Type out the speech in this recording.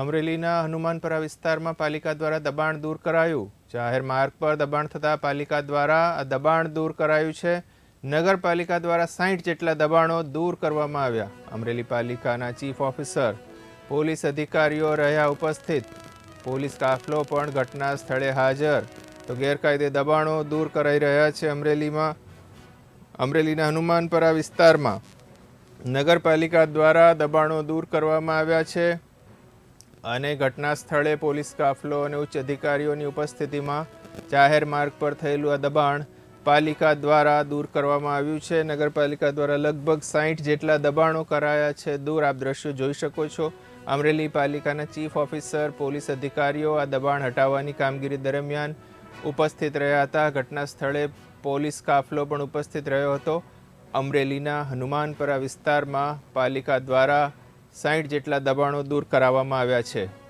અમરેલીના હનુમાનપરા વિસ્તારમાં પાલિકા દ્વારા દબાણ દૂર કરાયું. જાહેર માર્ગ પર દબાણ થતાં પાલિકા દ્વારા દબાણ દૂર કરાયું છે. નગરપાલિકા દ્વારા સાહીઠ જેટલા દબાણો દૂર કરવામાં આવ્યા. અમરેલી પાલિકાના ચીફ ઓફિસર, પોલીસ અધિકારીઓ રહ્યા ઉપસ્થિત. પોલીસ કાફલો પણ ઘટના સ્થળે હાજર. તો ગેરકાયદે દબાણો દૂર કરાઈ રહ્યા છે અમરેલીમાં, અમરેલીના હનુમાનપરા વિસ્તારમાં. નગરપાલિકા દ્વારા દબાણો દૂર કરવામાં આવ્યા છે. અને ઘટના સ્થળે પોલીસ કાફલો અને ઉચ્ચ અધિકારીઓની ઉપસ્થિતિમાં જાહેર માર્ગ પર થયેલું આ દબાણ પાલિકા દ્વારા દૂર કરવામાં આવ્યું છે. નગરપાલિકા દ્વારા લગભગ સાહીઠ જેટલા દબાણો કરાયા છે. દૂર આપ દ્રશ્યો જોઈ શકો છો. અમરેલી પાલિકાના ચીફ ઓફિસર, પોલીસ અધિકારીઓ આ દબાણ હટાવવાની કામગીરી દરમિયાન ઉપસ્થિત રહ્યા હતા. ઘટના સ્થળે પોલીસ કાફલો પણ ઉપસ્થિત રહ્યો હતો. અમરેલીના હનુમાનપરા વિસ્તારમાં પાલિકા દ્વારા સાહીઠ જેટલા દબાણો દૂર કરાવવામાં આવ્યા છે.